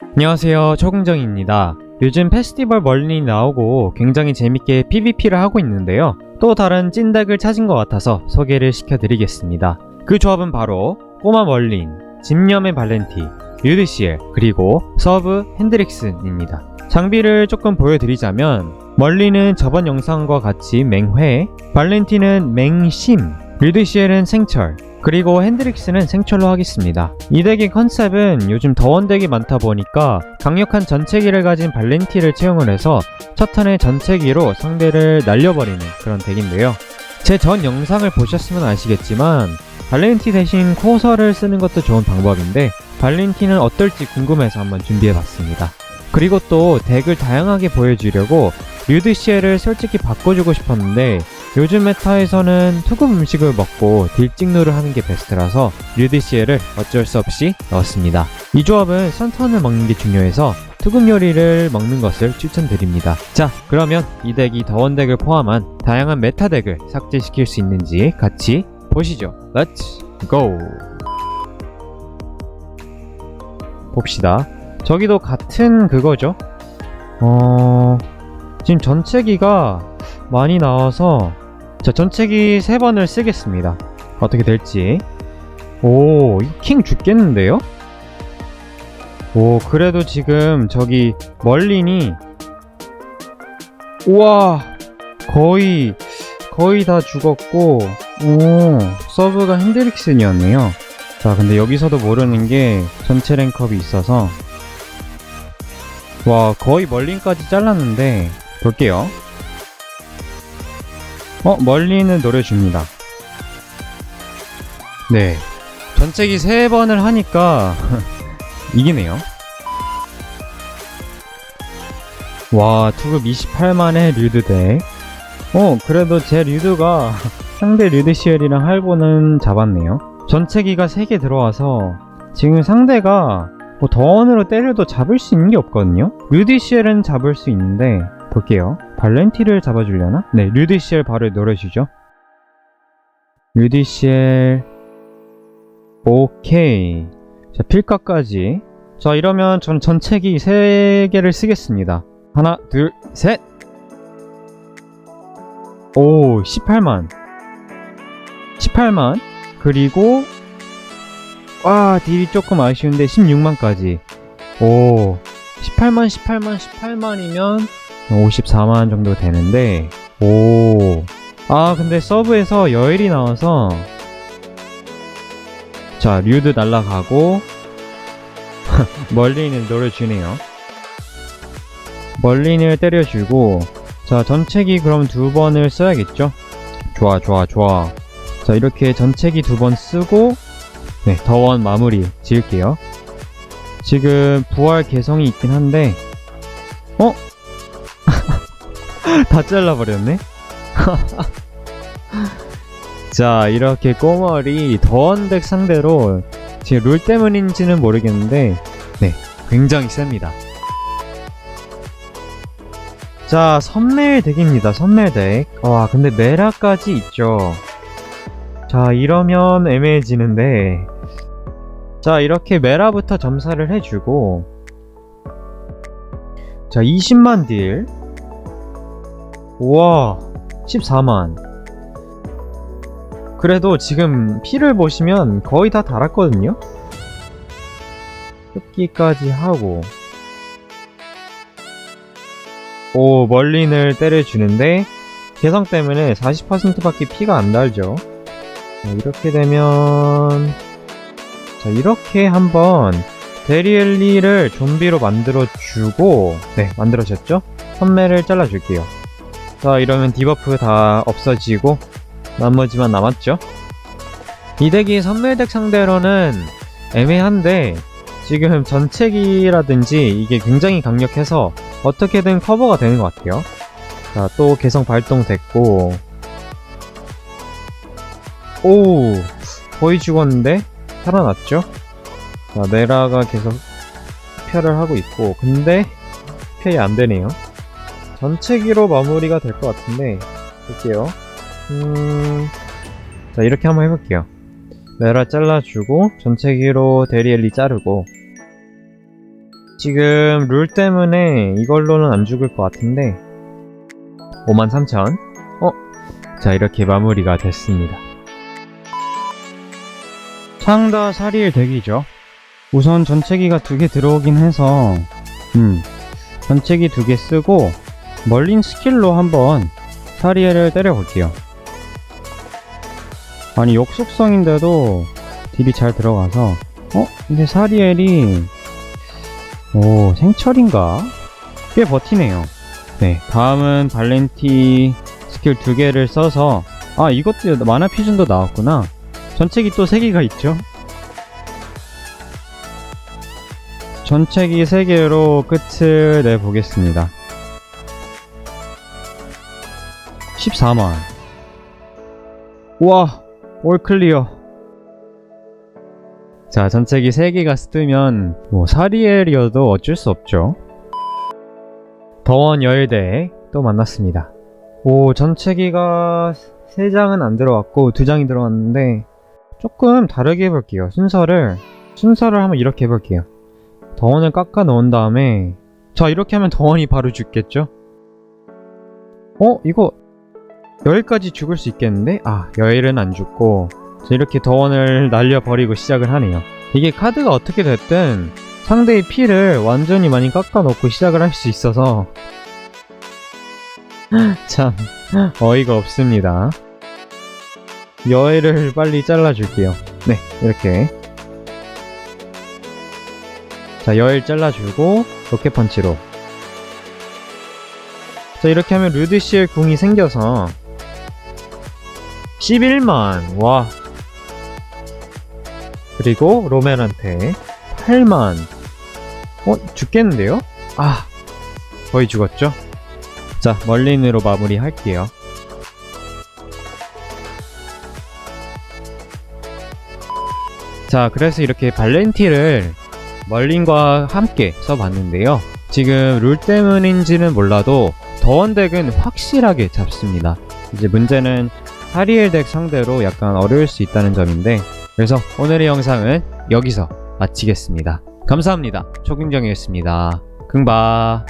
안녕하세요. 초긍정입니다. 요즘 페스티벌 멀린이 나오고 굉장히 재밌게 PVP를 하고 있는데요. 또 다른 찐덱을 찾은 것 같아서 소개를 시켜드리겠습니다. 그 조합은 바로 꼬마 멀린, 집념의 발렌티, 류드시엘 그리고 서브 핸드릭슨입니다. 장비를 조금 보여드리자면 멀리는 저번 영상과 같이 맹회, 발렌티는 맹심, 류드시엘은 생철, 그리고 핸드릭스는 생철로 하겠습니다. 이 덱의 컨셉은 요즘 더원 덱이 많다 보니까 강력한 전체기를 가진 발렌티를 채용을 해서 첫 턴에 전체기로 상대를 날려버리는 그런 덱인데요. 제 전 영상을 보셨으면 아시겠지만 발렌티 대신 코서를 쓰는 것도 좋은 방법인데 발렌티는 어떨지 궁금해서 한번 준비해봤습니다. 그리고 또 덱을 다양하게 보여주려고 류드시엘을 솔직히 바꿔주고 싶었는데 요즘 메타에서는 투급 음식을 먹고 딜찍누를 하는 게 베스트라서 류드시엘을 어쩔 수 없이 넣었습니다. 이 조합은 선턴을 먹는 게 중요해서 투급 요리를 먹는 것을 추천드립니다. 자, 그러면 이 덱이 더원 덱을 포함한 다양한 메타 덱을 삭제시킬 수 있는지 같이 보시죠. Let's go! 봅시다. 저기도 같은 그거죠. 어... 지금 전체기가 많이 나와서 자 전체기 3번을 쓰겠습니다. 어떻게 될지. 오, 이킹 죽겠는데요? 오, 그래도 지금 저기 멀린이 우와 거의 거의 다 죽었고 오 서브가 핸드릭슨이었네요. 자 근데 여기서도 모르는 게 전체 랭컵이 있어서 와 거의 멀린까지 잘랐는데 볼게요. 어, 멀리는 노려줍니다. 네. 전체기 3번을 하니까 이기네요. 와, 투급 28만의 류드 덱. 어, 그래도 제 류드가 상대 류드 시엘이랑 할보는 잡았네요. 전체기가 3개 들어와서 지금 상대가 뭐 더원으로 때려도 잡을 수 있는 게 없거든요. 류드 시엘은 잡을 수 있는데 볼게요. 발렌티를 잡아주려나? 네, 류디시엘 바로 노려주죠. 류디시엘 오케이. 자, 필까까지. 자, 이러면 전 전체기 3개를 쓰겠습니다. 하나, 둘, 셋! 오, 18만. 18만. 그리고, 와, 딜이 조금 아쉬운데 16만까지. 오, 18만, 18만, 18만이면 54만 정도 되는데 오. 아 근데 서브에서 여일이 나와서 자 류드 날라가고 멀린을 노려주네요 멀린을 때려주고 자 전체기 그럼 두 번을 써야겠죠 좋아 좋아 좋아 자 이렇게 전체기 두 번 쓰고 네 더원 마무리 지을게요 지금 부활 개성이 있긴 한데 어? 다 잘라버렸네? 자, 이렇게 꼬머리 더원덱 상대로 지금 룰 때문인지는 모르겠는데, 네, 굉장히 셉니다. 자, 선멜 덱입니다. 선멜 덱. 와, 근데 메라까지 있죠. 자, 이러면 애매해지는데, 자, 이렇게 메라부터 점사를 해주고, 자, 20만 딜. 우와 14만. 그래도 지금 피를 보시면 거의 다 달았거든요? 흡기까지 하고. 오 멀린을 때려주는데 개성 때문에 40%밖에 피가 안 달죠? 자, 이렇게 되면 자 이렇게 한번 데리엘리를 좀비로 만들어주고 네 만들어졌죠? 선매를 잘라줄게요 자 이러면 디버프 다 없어지고 나머지만 남았죠? 이 덱이 선멸덱 상대로는 애매한데 지금 전체기라든지 이게 굉장히 강력해서 어떻게든 커버가 되는 것 같아요. 자 또 개성 발동됐고. 오 거의 죽었는데 살아났죠? 자 메라가 계속 흡혈을 하고 있고. 근데 흡혈이 안되네요 전체기로 마무리가 될 것 같은데 볼게요. 음... 자 이렇게 한번 해볼게요. 메라 잘라주고 전체기로 데리엘리 자르고. 지금 룰 때문에 이걸로는 안 죽을 것 같은데 53,000 어? 자 이렇게 마무리가 됐습니다. 상다 사리엘 덱이죠. 우선 전체기가 두 개 들어오긴 해서, 음, 전체기 두 개 쓰고, 멀린 스킬로 한번 사리엘을 때려볼게요. 아니, 역속성인데도 딜이 잘 들어가서, 어? 근데 사리엘이, 오, 생철인가? 꽤 버티네요. 네, 다음은 발렌티 스킬 두 개를 써서, 아, 이것도 마나 퓨전도 나왔구나. 전체기 또 3개가 있죠. 전체기 3개로 끝을 내보겠습니다. 14만. 우와, 올 클리어. 자, 전체기 3개가 쓰면, 뭐, 사리엘이어도 어쩔 수 없죠. 더원 열대 또 만났습니다. 오, 전체기가 3장은 안 들어왔고, 2장이 들어왔는데, 조금 다르게 해볼게요. 순서를 순서를 한번 이렇게 해볼게요. 덩원을 깎아 놓은 다음에 자 이렇게 하면 덩원이 바로 죽겠죠? 어? 이거 여기까지 죽을 수 있겠는데? 아 여일은 안 죽고 자, 이렇게 덩원을 날려버리고 시작을 하네요. 이게 카드가 어떻게 됐든 상대의 피를 완전히 많이 깎아 놓고 시작을 할 수 있어서 참 어이가 없습니다. 여해를 빨리 잘라줄게요. 네, 이렇게. 자, 여해를 잘라주고, 로켓펀치로. 자, 이렇게 하면 루드시엘 궁이 생겨서, 11만, 와. 그리고 로멜한테 8만. 어, 죽겠는데요? 아, 거의 죽었죠? 자, 멀린으로 마무리 할게요. 자, 그래서 이렇게 발렌티를 멀린과 함께 써봤는데요. 지금 룰 때문인지는 몰라도 더원 덱은 확실하게 잡습니다. 이제 문제는 하리엘 덱 상대로 약간 어려울 수 있다는 점인데, 그래서 오늘의 영상은 여기서 마치겠습니다. 감사합니다. 초긍정이었습니다. 긍바.